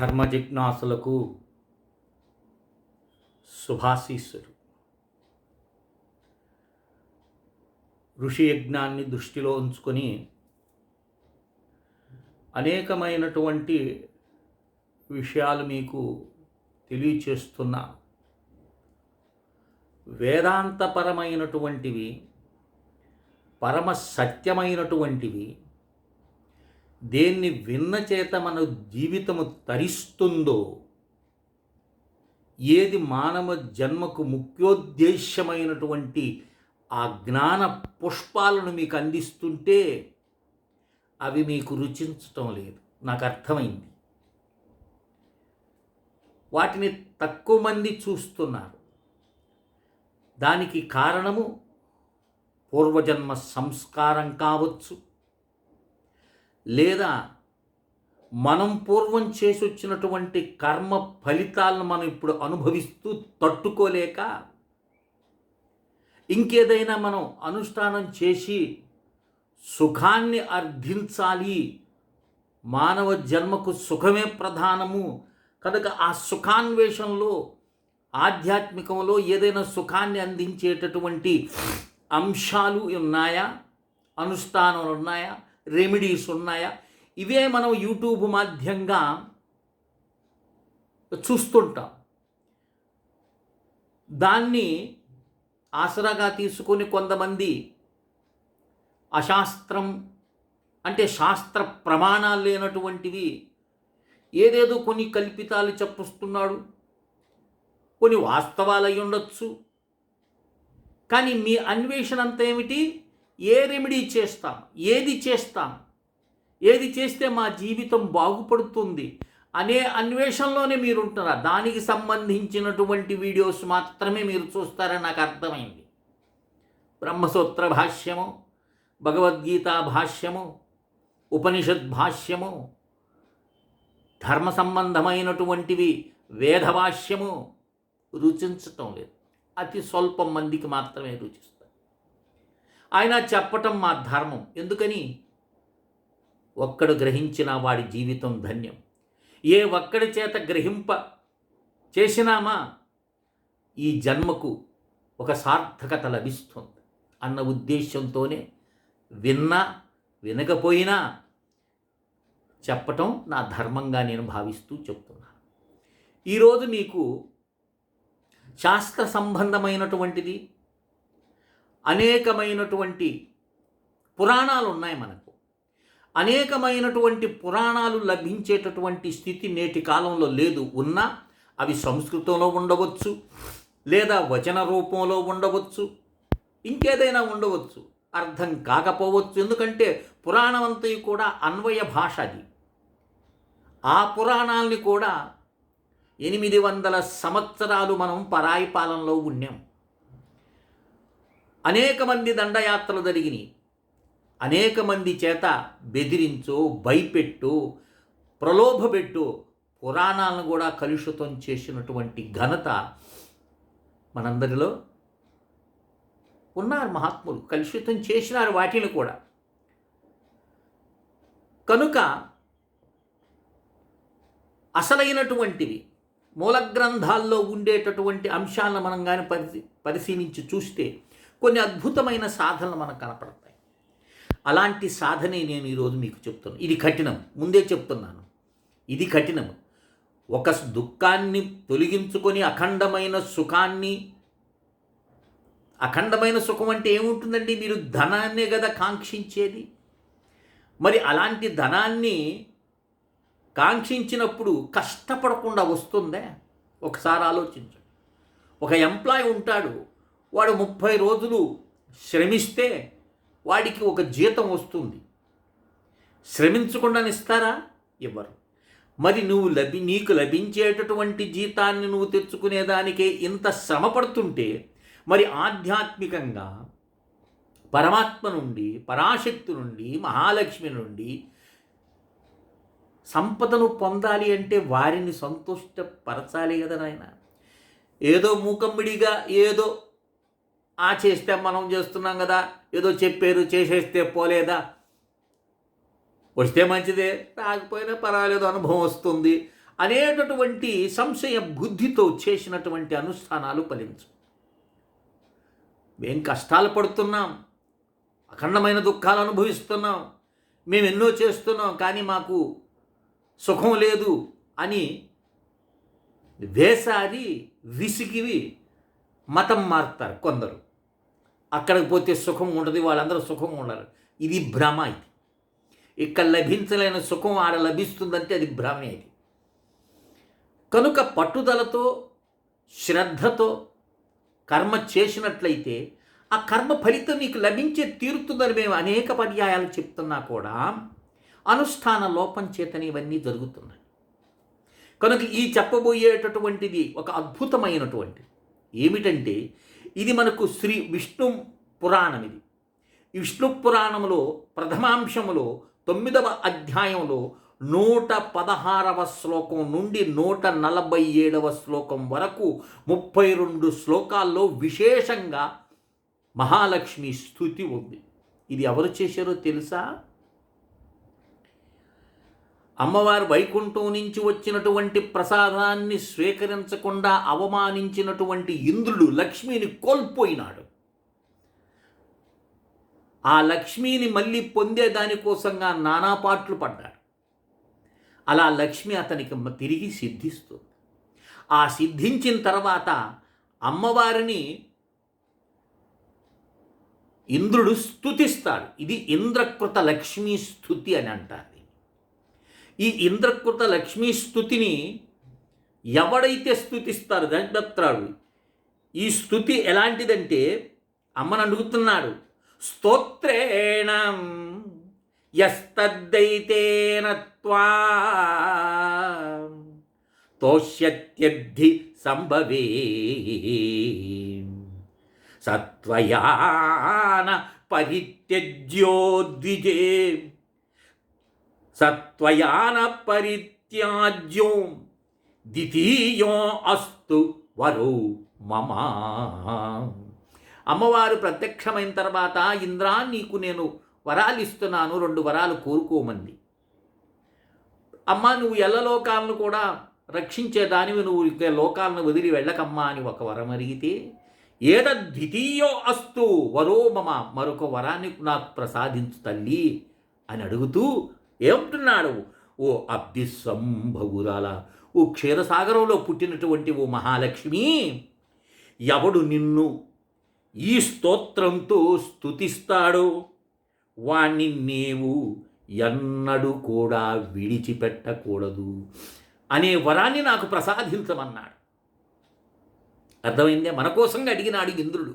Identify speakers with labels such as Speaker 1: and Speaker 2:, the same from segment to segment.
Speaker 1: ధర్మ జిజ్ఞాసులకు శుభాశీస్సులు. ఋషి యజ్ఞాన్ని దృష్టిలో ఉంచుకొని అనేకమైనటువంటి విషయాలు మీకు తెలియచేస్తున్నా. వేదాంతపరమైనటువంటివి పరమ సత్యమైనటువంటివి దేన్ని విన్న చేత మన జీవితము తరిస్తుందో ఏది మానవ జన్మకు ముఖ్యోద్దేశ్యమైనటువంటి ఆ జ్ఞాన పుష్పాలను మీకు అందిస్తుంటే అవి మీకు రుచించటం లేదు. నాకు అర్థమైంది. వాటిని తక్కువ మంది చూస్తున్నారు. దానికి కారణము పూర్వజన్మ సంస్కారం కావచ్చు. లేదా మనం పూర్వం చేసొచ్చినటువంటి కర్మ ఫలితాలను మనం ఇప్పుడు అనుభవిస్తూ తట్టుకోలేక ఇంకేదైనా మనం అనుష్ఠానం చేసి సుఖాన్ని అర్థించాలి. మానవ జన్మకు సుఖమే ప్రధానము. కనుక ఆ సుఖాన్వేషంలో ఆధ్యాత్మికంలో ఏదైనా సుఖాన్ని అందించేటటువంటి అంశాలు ఉన్నాయా? అనుష్ఠానాలు ఉన్నాయా? రెమెడీస్ ఉన్నాయా? ఇవే మనం యూట్యూబ్ మాధ్యంగా చూస్తుంటాం. దాన్ని ఆసరాగా తీసుకొని కొంతమంది అశాస్త్రం అంటే శాస్త్ర ప్రమాణాలు లేనటువంటివి ఏదేదో కొన్ని కల్పితాలు చెప్పిస్తున్నాడు. కొన్ని వాస్తవాలు అయి ఉండొచ్చు. కానీ మీ అన్వేషణ అంతా ఏమిటి? ఏ రెమెడీ చేస్తాం? ఏది చేస్తాం? ఏది చేస్తే మా జీవితం బాగుపడుతుంది? అనే అన్వేషణలోనే మీరు ఉంటున్నారు దానికి సంబంధించినటువంటి వీడియోస్ మాత్రమే మీరు చూస్తారని నాకు అర్థమైంది. బ్రహ్మసూత్ర భాష్యము భగవద్గీత భాష్యము ఉపనిషద్ భాష్యము ధర్మ సంబంధమైనటువంటివి వేద భాష్యము రుచించటం లేదు. అతి స్వల్పం మందికి మాత్రమే రుచిస్తుంది. ఆయన చెప్పటం మా ధర్మం. ఎందుకని? ఒక్కడు గ్రహించిన వాడి జీవితం ధన్యం. ఏ ఒక్కడి చేత గ్రహింప చేసినామా? ఈ జన్మకు ఒక సార్థకత లభిస్తుంది. అన్న ఉద్దేశంతోనే విన్నా వినకపోయినా చెప్పటం నా ధర్మంగా నేను భావిస్తూ చెప్తున్నాను ఈరోజు మీకు శాస్త్ర సంబంధమైనటువంటిది అనేకమైనటువంటి పురాణాలు ఉన్నాయి మనకు. అనేకమైనటువంటి పురాణాలు లభించేటటువంటి స్థితి నేటి కాలంలో లేదు. ఉన్నా అవి సంస్కృతంలో ఉండవచ్చు లేదా వచన రూపంలో ఉండవచ్చు ఇంకేదైనా ఉండవచ్చు. అర్థం కాకపోవచ్చు. ఎందుకంటే పురాణమంతయు కూడా అన్వయ భాష అది. ఆ పురాణాల్ని కూడా ఎనిమిది వందల సంవత్సరాలు మనం పరాయి పాలనలో ఉన్నాం. అనేక మంది దండయాత్రలు జరిగినాయి. అనేక మంది చేత బెదిరించు భయపెట్టు ప్రలోభపెట్టు పురాణాలను కూడా కలుషితం చేసినటువంటి ఘనత మనందరిలో ఉన్నారు మహాత్ములు. కలుషితం చేసినారు వాటిని కూడా. కనుక అసలైనటువంటివి మూల గ్రంథాల్లో ఉండేటటువంటి అంశాలను మనం కానీ పరిశీ పరిశీలించి చూస్తే కొన్ని అద్భుతమైన సాధనలు మనకు కనపడతాయి. అలాంటి సాధనే నేను ఈరోజు మీకు చెప్తున్నాను ఇది కఠినం. ముందే చెప్తున్నాను. ఇది కఠినం. ఒక దుఃఖాన్ని తొలగించుకొని అఖండమైన సుఖాన్ని అఖండమైన సుఖం అంటే ఏముంటుందండి? మీరు ధనాన్నే కదా కాంక్షించేది. మరి అలాంటి ధనాన్ని కాంక్షించినప్పుడు కష్టపడకుండా వస్తుందే? ఒకసారి ఆలోచించండి. ఒక ఎంప్లాయ్ ఉంటాడు. వాడు ముప్పై రోజులు శ్రమిస్తే వాడికి ఒక జీతం వస్తుంది. శ్రమించకుండా ఇస్తారా ఇవ్వరు మరి నువ్వు లభి నీకు లభించేటటువంటి జీతాన్ని నువ్వు తెచ్చుకునేదానికే ఇంత శ్రమ పడుతుంటే మరి ఆధ్యాత్మికంగా పరమాత్మ నుండి పరాశక్తి నుండి మహాలక్ష్మి నుండి సంపదను పొందాలి అంటే వారిని సంతుష్టపరచాలి కదా నాయన. ఏదో మూకమ్మిడిగా ఏదో ఆ చేస్తే మనం చేస్తున్నాం కదా. ఏదో చెప్పారు చేసేస్తే పోలేదా? వస్తే మంచిదే రాకపోయినా పర్వాలేదు అనుభవం వస్తుంది అనేటటువంటి సంశయ బుద్ధితో చేసినటువంటి అనుష్ఠానాలు ఫలించు. మేం కష్టాలు పడుతున్నాం అఖండమైన దుఃఖాలు అనుభవిస్తున్నాం మేము ఎన్నో చేస్తున్నాం కానీ మాకు సుఖం లేదు అని వేసారి విసిగివి మతం మారుతారు కొందరు. అక్కడికి పోతే సుఖం ఉండదు వాళ్ళందరూ సుఖం ఉండరు ఇది భ్రమ ఇది. ఇక్కడ లభించలేని సుఖం ఆడ లభిస్తుందంటే అది భ్రమే ఇది. కనుక పట్టుదలతో శ్రద్ధతో కర్మ చేసినట్లయితే ఆ కర్మ ఫలితం నీకు లభించే తీరుతుందని మేము అనేక పర్యాయాలు చెప్తున్నా కూడా అనుష్ఠాన లోపం చేతనే ఇవన్నీ జరుగుతున్నాయి. కనుక ఈ చెప్పబోయేటటువంటిది ఒక అద్భుతమైనటువంటి ఏమిటంటే ఇది మనకు శ్రీ విష్ణు పురాణం ఇది. విష్ణు పురాణంలో ప్రథమాంశములో తొమ్మిదవ అధ్యాయంలో నూట పదహారవ శ్లోకం నుండి నూట నలభై ఏడవ శ్లోకం వరకు ముప్పై రెండు శ్లోకాల్లో విశేషంగా మహాలక్ష్మి స్థుతి ఉంది. ఇది ఎవరు చేశారో తెలుసా? అమ్మవారు వైకుంఠం నుంచి వచ్చినటువంటి ప్రసాదాన్ని స్వీకరించకుండా అవమానించినటువంటి ఇంద్రుడు లక్ష్మిని కోల్పోయినాడు. ఆ లక్ష్మిని మళ్ళీ పొందే దానికోసంగా నానా పడ్డాడు అలా లక్ష్మి అతనికి తిరిగి సిద్ధిస్తుంది. ఆ సిద్ధించిన తర్వాత అమ్మవారిని ఇంద్రుడు స్థుతిస్తాడు ఇది ఇంద్రకృత లక్ష్మీ స్థుతి అని అంటారు. ఈ ఇంద్రకృత లక్ష్మీ స్థుతిని ఎవడైతే స్థుతిస్తారో జగదత్రాడు ఈ స్థుతి ఎలాంటిదంటే అమ్మను అడుగుతున్నాడు స్తోత్రేణ యస్తద్దైతేన త్వా తోష్యత్యద్ధి సంభవే. సత్వయాన పరిత్యజ్యోద్విజే. సత్వయాన పరిత్యాజ్యో ద్వితీయో అస్తు వరో మమ. అమ్మవారు ప్రత్యక్షమైన తర్వాత ఇంద్రా నీకు నేను వరాలు ఇస్తున్నాను రెండు వరాలు కోరుకోమంది. అమ్మ నువ్వు ఎల్ల లోకాలను కూడా రక్షించేదానివి నువ్వు ఇక లోకాలను వదిలి వెళ్ళకమ్మా అని ఒక వరం అడిగితే ఏద ద్వితీయో అస్తు వరో మమ మరొక వరాన్ని నాకు ప్రసాదించు తల్లి అని అడుగుతూ ఏమంటున్నాడు? ఓ అబ్ది సంభవురాల ఓ క్షీరసాగరంలో పుట్టినటువంటి ఓ మహాలక్ష్మి ఎవడు నిన్ను ఈ స్తోత్రంతో స్తుతిస్తాడో వాణ్ణి నీవు ఎన్నడూ కూడా విడిచిపెట్టకూడదు అనే వరాన్ని నాకు ప్రసాదించమన్నాడు. అర్థమైందే? మన కోసంగా అడిగినాడు ఇంద్రుడు.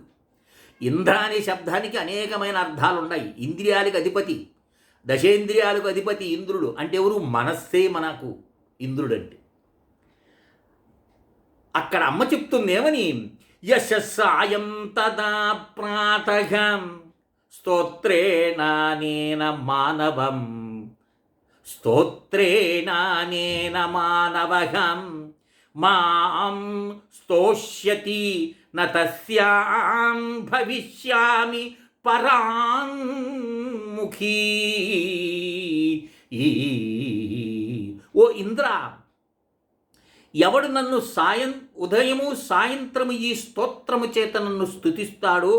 Speaker 1: ఇంద్ర అనే శబ్దానికి అనేకమైన అర్థాలున్నాయి. ఇంద్రియాలకు అధిపతి. దశేంద్రియాలకు అధిపతి ఇంద్రుడు అంటే ఎవరు? మనస్సే మనకు ఇంద్రుడు అంటే అక్కడ అమ్మ చెప్తుందేమని? యశస్సాయం తదా ప్రాతగం స్తోత్రేణానేన మానవం. స్తోత్రేణానేన మానవహం మాం స్తోష్యతి నత్యాం భవిష్యామి పరాన్ముఖీ ఓ ఇంద్ర ఎవడు నన్ను సాయం ఉదయము సాయంత్రము ఈ స్తోత్రము చేత నన్ను స్తుతిస్తాడో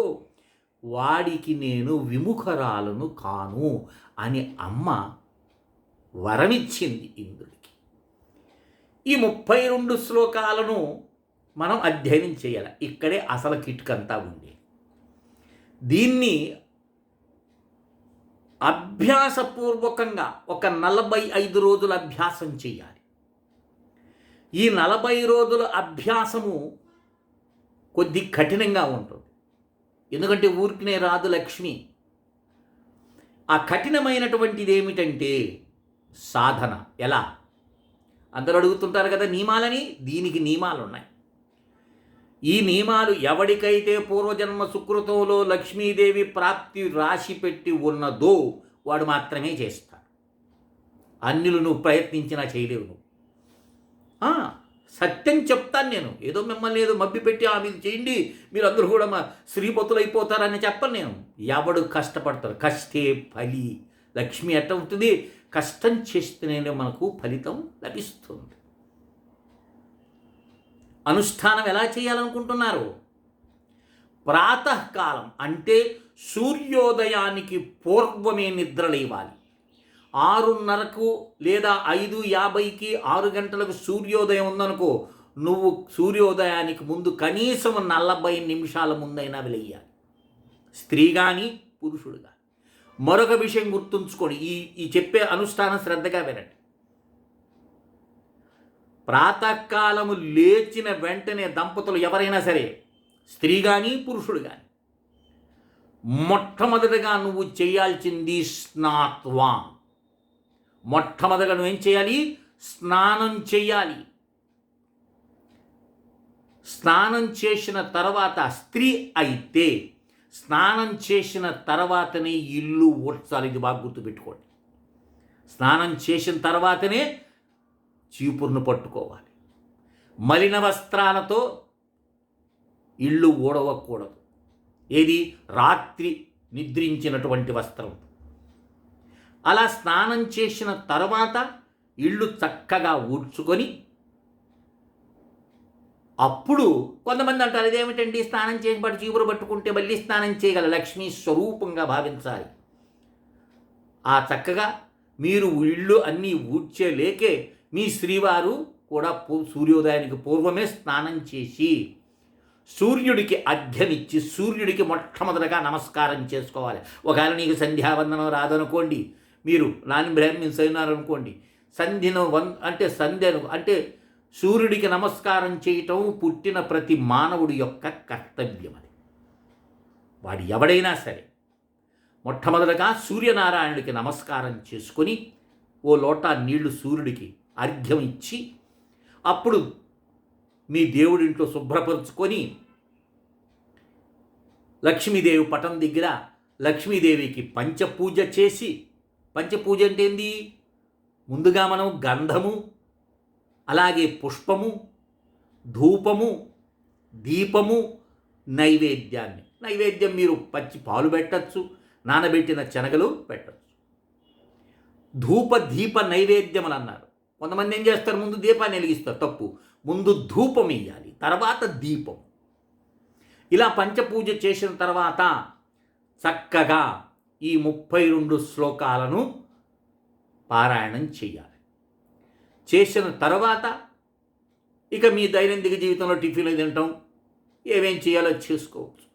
Speaker 1: వాడికి నేను విముఖరాలను కాను అని అమ్మ వరమిచ్చింది ఇంద్రుడికి. ఈ ముప్పై రెండు శ్లోకాలను మనం అధ్యయనం చేయాలి. ఇక్కడే అసలు కిట్కంతా ఉండేది దీన్ని అభ్యాసపూర్వకంగా ఒక నలభై ఐదు రోజుల అభ్యాసం చేయాలి. ఈ నలభై రోజుల అభ్యాసము కొద్ది కఠినంగా ఉంటుంది. ఎందుకంటే ఊరికినే రాదు లక్ష్మి. ఆ కఠినమైనటువంటిది ఏమిటంటే సాధన. ఎలా? అందరూ అడుగుతుంటారు కదా నియమాలని దీనికి నియమాలు ఉన్నాయి ఈ నియమాలు ఎవడికైతే పూర్వజన్మ సుకృతంలో లక్ష్మీదేవి ప్రాప్తి రాశి పెట్టి ఉన్నదో వాడు మాత్రమే చేస్తాడు. అన్యులు నువ్వు ప్రయత్నించినా చేయలేవు నువ్వు. సత్యం చెప్తాను నేను. ఏదో మిమ్మల్ని ఏదో మబ్బి పెట్టి ఆ చేయండి మీరు అందరూ కూడా మా శ్రీపతులు అయిపోతారని చెప్పను నేను. ఎవడు కష్టపడతారు కష్టే ఫలి. లక్ష్మి ఎట్ట ఉంటుంది? కష్టం చేస్తేనే మనకు ఫలితం లభిస్తుంది. అనుష్ఠానం ఎలా చేయాలనుకుంటున్నారు? ప్రాతకాలం అంటే సూర్యోదయానికి పూర్వమే నిద్రలేవాలి ఆరున్నరకు లేదా ఐదు యాభైకి ఆరు గంటలకు సూర్యోదయం ఉందనుకో నువ్వు సూర్యోదయానికి ముందు కనీసం నలభై నిమిషాల ముందైనా వెలయ్యాలి స్త్రీ కానీ పురుషుడు కానీ మరొక విషయం గుర్తుంచుకోండి. ఈ ఈ చెప్పే అనుష్ఠానం శ్రద్ధగా వినండి. ప్రాతకాలము లేచిన వెంటనే దంపతులు ఎవరైనా సరే స్త్రీ కానీ పురుషుడు కానీ మొట్టమొదటిగా నువ్వు చేయాల్సింది స్నాత్వా. మొట్టమొదటిగా నువ్వేం చేయాలి? స్నానం చేయాలి. స్నానం చేసిన తర్వాత స్త్రీ అయితే స్నానం చేసిన తర్వాతనే ఇల్లు ఊడ్చాలి ఇది బాగా గుర్తుపెట్టుకోండి. స్నానం చేసిన తర్వాతనే చీపురును పట్టుకోవాలి. మలిన వస్త్రాలతో ఇళ్ళు ఊడవకూడదు. ఏది? రాత్రి నిద్రించినటువంటి వస్త్రం. అలా స్నానం చేసిన తర్వాత ఇళ్ళు చక్కగా ఊడ్చుకొని అప్పుడు కొంతమంది అంటారు ఇదేమిటండి? స్నానం చేసి పాటు చీపురు పట్టుకుంటే మళ్ళీ స్నానం చేయగల లక్ష్మీ స్వరూపంగా భావించాలి. ఆ చక్కగా మీరు ఇళ్ళు అన్నీ ఊడ్చేలేకే మీ శ్రీవారు కూడా సూర్యోదయానికి పూర్వమే స్నానం చేసి సూర్యుడికి అర్ఘ్యమిచ్చి సూర్యుడికి మొట్టమొదటగా నమస్కారం చేసుకోవాలి. ఒకవేళ నీకు సంధ్యావందనం రాదనుకోండి మీరు నాని బ్రాహ్మిన్స్ అయినారనుకోండి సంధ్యను వన్ అంటే సంధ్యను అంటే సూర్యుడికి నమస్కారం చేయటం పుట్టిన ప్రతి మానవుడి యొక్క కర్తవ్యం అది. వాడు ఎవడైనా సరే మొట్టమొదటగా సూర్యనారాయణుడికి నమస్కారం చేసుకొని ఓ లోటా నీళ్ళు సూర్యుడికి అర్ఘ్యం ఇచ్చి అప్పుడు మీ దేవుడింట్లో శుభ్రపరుచుకొని లక్ష్మీదేవి పటం దగ్గర లక్ష్మీదేవికి పంచపూజ చేసి పంచపూజ అంటే ఏంది? ముందుగా మనం గంధము అలాగే పుష్పము ధూపము దీపము నైవేద్యాన్ని. నైవేద్యం మీరు పచ్చి పాలు పెట్టచ్చు నానబెట్టిన శనగలు పెట్టచ్చు. ధూప దీప నైవేద్యములు అన్నారు. కొంతమంది ఏం చేస్తారు? ముందు దీపాన్ని వెలిగిస్తారు తప్పు. ముందు ధూపం వేయాలి తర్వాత దీపం. ఇలా పంచపూజ చేసిన తర్వాత చక్కగా ఈ ముప్పై రెండు శ్లోకాలను పారాయణం చేయాలి. చేసిన తర్వాత ఇక మీ దైనందిక జీవితంలో టిఫిన్లు తినటం ఏమేం చేయాలో చేసుకోవచ్చు.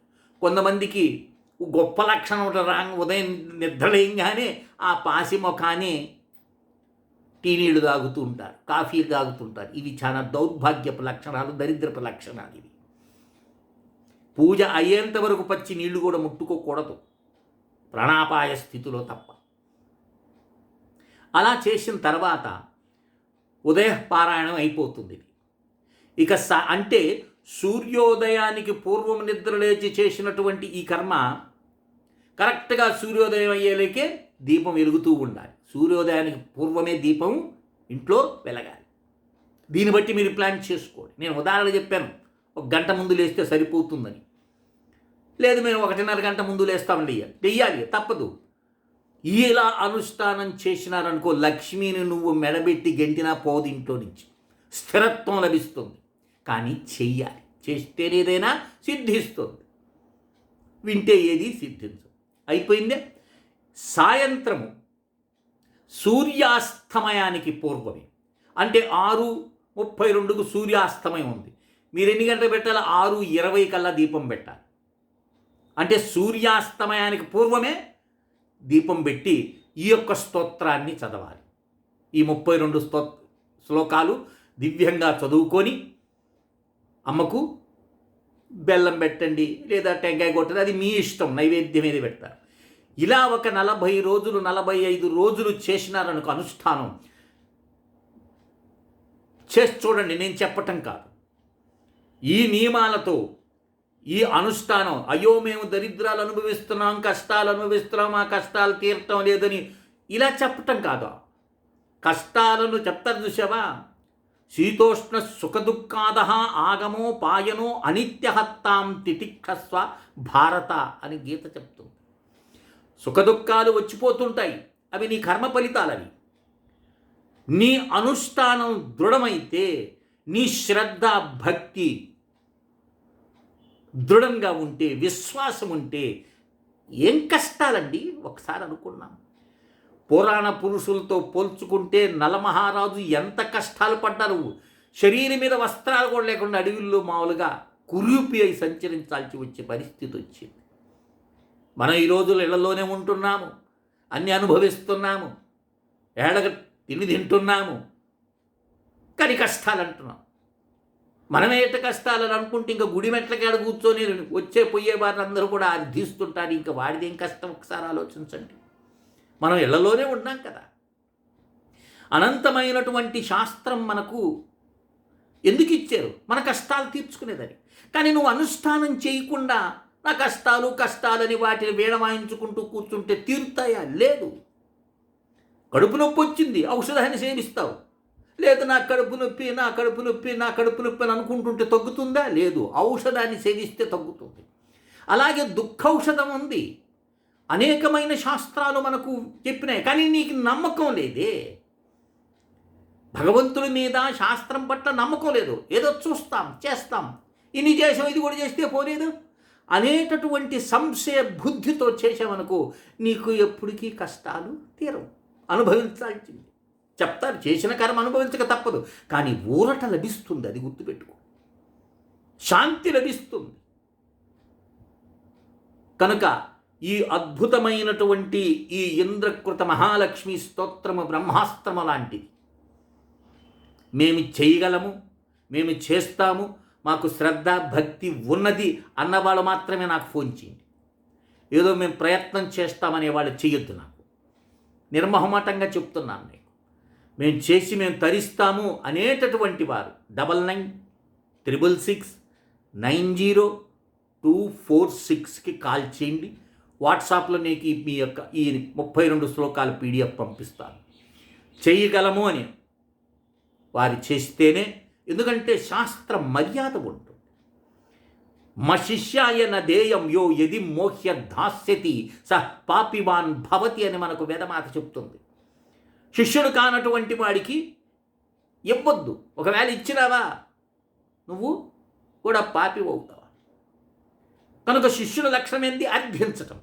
Speaker 1: కొంతమందికి గొప్ప లక్షణం రాంగ్ రా ఉదయం నిద్రలేయంగానే ఆ పాసి ముఖాన్ని టీ నీళ్ళు తాగుతూ ఉంటారు కాఫీలు తాగుతుంటారు ఇవి చాలా దౌర్భాగ్యపు లక్షణాలు దరిద్రపు లక్షణాలు ఇవి. పూజ అయ్యేంత వరకు పచ్చి నీళ్ళు కూడా ముట్టుకోకూడదు. ప్రాణాపాయ స్థితిలో తప్ప. అలా చేసిన తర్వాత ఉదయ పారాయణం అయిపోతుంది. ఇది. ఇక స అంటే సూర్యోదయానికి పూర్వం నిద్ర లేచి చేసినటువంటి ఈ కర్మ కరెక్ట్గా సూర్యోదయం అయ్యేలేకే దీపం వెలుగుతూ ఉండాలి. సూర్యోదయానికి పూర్వమే దీపం ఇంట్లో వెలగాలి. దీన్ని బట్టి మీరు ప్లాన్ చేసుకోండి. నేను ఉదాహరణ చెప్పాను ఒక గంట ముందు లేస్తే సరిపోతుందని. లేదు మేము ఒకటిన్నర గంట ముందు లేస్తామండి లేయాలి. వెయ్యాలి తప్పదు. ఇలా అనుష్ఠానం చేసినారనుకో లక్ష్మిని నువ్వు మెడబెట్టి గెంటినా పోదు ఇంట్లో నుంచి. స్థిరత్వం లభిస్తుంది. కానీ చెయ్యాలి. చేస్తేనే ఏదైనా సిద్ధిస్తుంది. వింటే ఏది సిద్ధించదు. అయిపోయిందే? సాయంత్రము సూర్యాస్తమయానికి పూర్వమే. అంటే ఆరు ముప్పై రెండుకు సూర్యాస్తమయం ఉంది. మీరు ఎన్ని గంటలు పెట్టాలి? ఆరు ఇరవై కల్లా దీపం పెట్టాలి. అంటే సూర్యాస్తమయానికి పూర్వమే దీపం పెట్టి ఈ యొక్క స్తోత్రాన్ని చదవాలి. ఈ ముప్పై రెండు స్తో శ్లోకాలు దివ్యంగా చదువుకొని అమ్మకు బెల్లం పెట్టండి లేదా టెంకాయ కొట్టండి. అది మీ ఇష్టం. నైవేద్యం ఏది పెడతారు? ఇలా ఒక నలభై రోజులు నలభై ఐదు రోజులు చేసినారనుకో అనుష్ఠానం. చేసి చూడండి నేను చెప్పటం కాదు. ఈ నియమాలతో ఈ అనుష్ఠానం అయ్యో మేము దరిద్రాలు అనుభవిస్తున్నాం కష్టాలు అనుభవిస్తున్నాం ఆ కష్టాలు తీరటం లేదని ఇలా చెప్పటం కాదు. కష్టాలను చెప్తారు చూసావా శీతోష్ణ సుఖదుఖాద ఆగమో పాయనో అనిత్యహత్తాం తితిక్షస్వ భారత అని గీత చెప్తుంది. సుఖదుఖాలు వచ్చిపోతుంటాయి. అవి నీ కర్మ ఫలితాలవి. నీ అనుష్ఠానం దృఢమైతే నీ శ్రద్ధ భక్తి దృఢంగా ఉంటే విశ్వాసం ఉంటే ఏం కష్టాలండి? ఒకసారి అనుకున్నాం. పురాణ పురుషులతో పోల్చుకుంటే నలమహారాజు ఎంత కష్టాలు పడ్డారు. శరీరం మీద వస్త్రాలు కూడా లేకుండా అడవుల్లో మామూలుగా కురూపి అయి సంచరించాల్సి వచ్చే పరిస్థితి వచ్చింది. మనం ఈ రోజులు ఇళ్ళలోనే ఉంటున్నాము అన్ని అనుభవిస్తున్నాము ఏడగ తిని తింటున్నాము. కానీ కష్టాలు అంటున్నాం మనమే ఎట్ట కష్టాలని అనుకుంటే ఇంకా గుడి మెట్లకాడ కూర్చొని వచ్చే పోయే వారిని అందరూ కూడా అది ఇంకా వాడిది ఏం కష్టం? ఒకసారి ఆలోచించండి. మనం ఇళ్ళలోనే ఉన్నాం కదా. అనంతమైనటువంటి శాస్త్రం మనకు ఎందుకు ఇచ్చారు? మన కష్టాలు తీర్చుకునేదని. కానీ నువ్వు అనుష్ఠానం చేయకుండా నా కష్టాలు కష్టాలని వాటిని వీణవాయించుకుంటూ కూర్చుంటే తీరుతాయా? లేదు. కడుపు నొప్పి వచ్చింది ఔషధాన్ని సేవిస్తావు. లేదు నా కడుపు నొప్పి నా కడుపు నొప్పి నా కడుపు నొప్పి అని అనుకుంటుంటే తగ్గుతుందా? లేదు. ఔషధాన్ని సేవిస్తే తగ్గుతుంది. అలాగే దుఃఖౌషధం ఉంది. అనేకమైన శాస్త్రాలు మనకు చెప్పినాయి కానీ నీకు నమ్మకం లేదే. భగవంతుడి మీద శాస్త్రం పట్ల నమ్మకం లేదు. ఏదో చూస్తాం చేస్తాం. ఇన్ని చేసాం ఇది కూడా చేస్తే పోలేదు. అనేటటువంటి సంశయ బుద్ధితో చేసామనుకో నీకు ఎప్పటికీ కష్టాలు తీరవు. అనుభవించాల్సింది. చెప్తారు చేసిన కర్మ అనుభవించక తప్పదు. కానీ ఊరట లభిస్తుంది అది గుర్తుపెట్టుకో. శాంతి లభిస్తుంది. కనుక ఈ అద్భుతమైనటువంటి ఈ ఇంద్రకృత మహాలక్ష్మి స్తోత్రము బ్రహ్మాస్త్రము లాంటిది. మేము చేయగలము మేము చేస్తాము మాకు శ్రద్ధ భక్తి ఉన్నది అన్నవాళ్ళు మాత్రమే నాకు ఫోన్ చేయండి. ఏదో మేము ప్రయత్నం చేస్తామనే వాళ్ళు చేయొద్దు నాకు. నిర్మహమాటంగా చెప్తున్నాను నీకు మేము చేసి మేము తరిస్తాము అనేటటువంటి వారు double nine triple six nine zero two four సిక్స్కి కాల్ చేయండి. వాట్సాప్లో నీకు ఈ- మీ యొక్క ఈ ముప్పై రెండు శ్లోకాల పీడిఎఫ్ పంపిస్తాను. చేయగలము అని వారు చేస్తేనే ఎందుకంటే శాస్త్ర మర్యాద ఉంటుంది. మ దేయం యో యది మోహ్య దాస్యతి స పాపివాన్ భవతి అని మనకు వేదమాత చెప్తుంది. శిష్యుడు కానటువంటి వాడికి ఇవ్వద్దు. ఒకవేళ ఇచ్చినావా నువ్వు కూడా పాపి అవుతావా. కనుక శిష్యుల లక్ష్యం ఏంది? అర్థించటం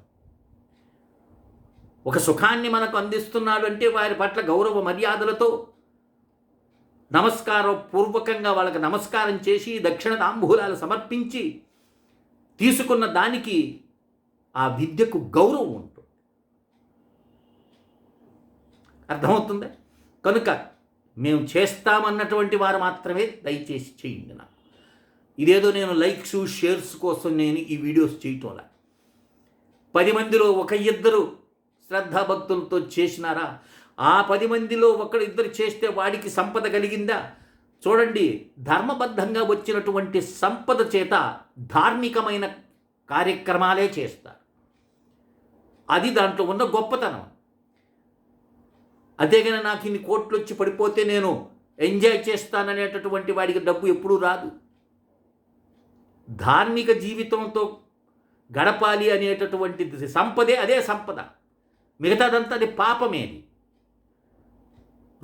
Speaker 1: ఒక సుఖాన్ని మనకు అందిస్తున్నాడు అంటే వారి పట్ల గౌరవ మర్యాదలతో నమస్కారం పూర్వకంగా వాళ్ళకి నమస్కారం చేసి దక్షిణ తాంబూలాలు సమర్పించి తీసుకున్న దానికి ఆ విద్యకు గౌరవం ఉంటుంది. అర్థమవుతుంది? కనుక మేము చేస్తామన్నటువంటి వారు మాత్రమే దయచేసి చేయండి నాకు. ఇదేదో నేను లైక్స్ షేర్స్ కోసం నేను ఈ వీడియోస్ చేయటంలా పది మందిలో ఒక ఇద్దరు శ్రద్ధాభక్తులతో చేసినారా? ఆ పది మందిలో ఒకడు ఇద్దరు చేస్తే వాడికి సంపద కలిగిందా? చూడండి ధర్మబద్ధంగా వచ్చినటువంటి సంపద చేత ధార్మికమైన కార్యక్రమాలే చేస్తారు. అది దాంట్లో ఉన్న గొప్పతనం. అంతేగాని నాకు ఇన్ని కోట్లు వచ్చి పడిపోతే నేను ఎంజాయ్ చేస్తాననేటటువంటి వాడికి డబ్బు ఎప్పుడూ రాదు. ధార్మిక జీవితంతో గడపాలి అనేటటువంటి సంపదే అదే సంపద. మిగతాదంతా అది పాపమేది.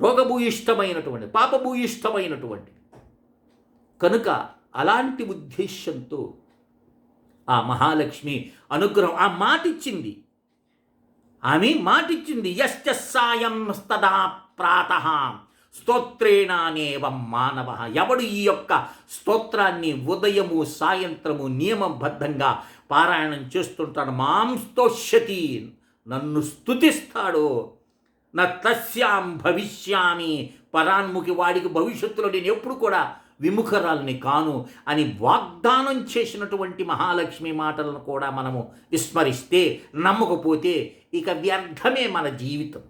Speaker 1: రోగభూయిష్టమైనటువంటి పాపభూయిష్టమైనటువంటి. కనుక అలాంటి ఉద్దేశ్యంతో ఆ మహాలక్ష్మి అనుగ్రహం ఆ మాటిచ్చింది. ఆమె మాటిచ్చింది యశ్చ సాయం తదా ప్రాత స్తోత్రేణానేవం మానవ. ఎవడు ఈ యొక్క స్తోత్రాన్ని ఉదయము సాయంత్రము నియమబద్ధంగా పారాయణం చేస్తుంటాడు మాం స్తోష్యతి నన్ను స్తుతిస్తాడో నా తస్యాం భవిష్యామి పరాన్ముఖి వాడికి భవిష్యత్తులో నేను ఎప్పుడు కూడా విముఖరాలని కాను అని వాగ్దానం చేసినటువంటి మహాలక్ష్మి మాటలను కూడా మనము విస్మరిస్తే నమ్మకపోతే ఇక వ్యర్థమే మన జీవితం.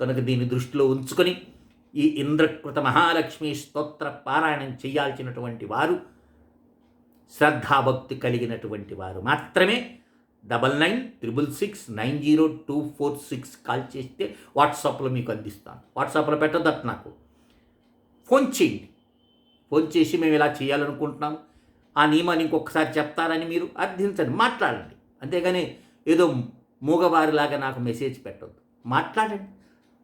Speaker 1: కనుక దీన్ని దృష్టిలో ఉంచుకొని ఈ ఇంద్రకృత మహాలక్ష్మి స్తోత్ర పారాయణం చేయాల్సినటువంటి వారు శ్రద్ధాభక్తి కలిగినటువంటి వారు మాత్రమే double nine triple six nine zero two four six call చేస్తే వాట్సాప్లో మీకు అందిస్తాను. వాట్సాప్లో పెట్టదట్ నాకు. ఫోన్ చేయండి. ఫోన్ చేసి మేము ఇలా చేయాలనుకుంటున్నాము. ఆ నియమాన్ని ఇంకొకసారి చెప్తారని మీరు అర్థించండి. మాట్లాడండి. అంతేగాని ఏదో మూగవారిలాగా నాకు మెసేజ్ పెట్టద్దు. మాట్లాడండి.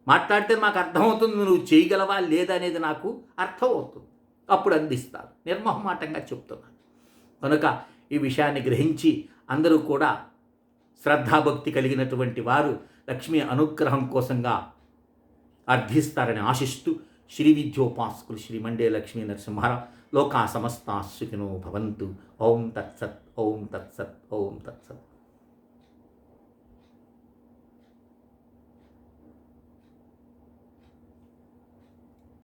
Speaker 1: మాట్లాడితే మాకు అర్థమవుతుంది నువ్వు చేయగలవా లేదా అనేది నాకు అర్థమవుతుంది. అప్పుడు అందిస్తాను. నిర్మహమాటంగా చెప్తున్నాను. కనుక ఈ విషయాన్ని గ్రహించి అందరూ కూడా శ్రద్ధాభక్తి కలిగినటువంటి వారు లక్ష్మీ అనుగ్రహం కోసంగా అర్థిస్తారని ఆశిస్తూ శ్రీ విద్యోపాసకులు శ్రీ మండే లక్ష్మీ నరసింహారావు లోకా సమస్తా సుఖినో భవంతు. ఓం తత్సత్ ఓం తత్సత్ ఓం తత్సత్.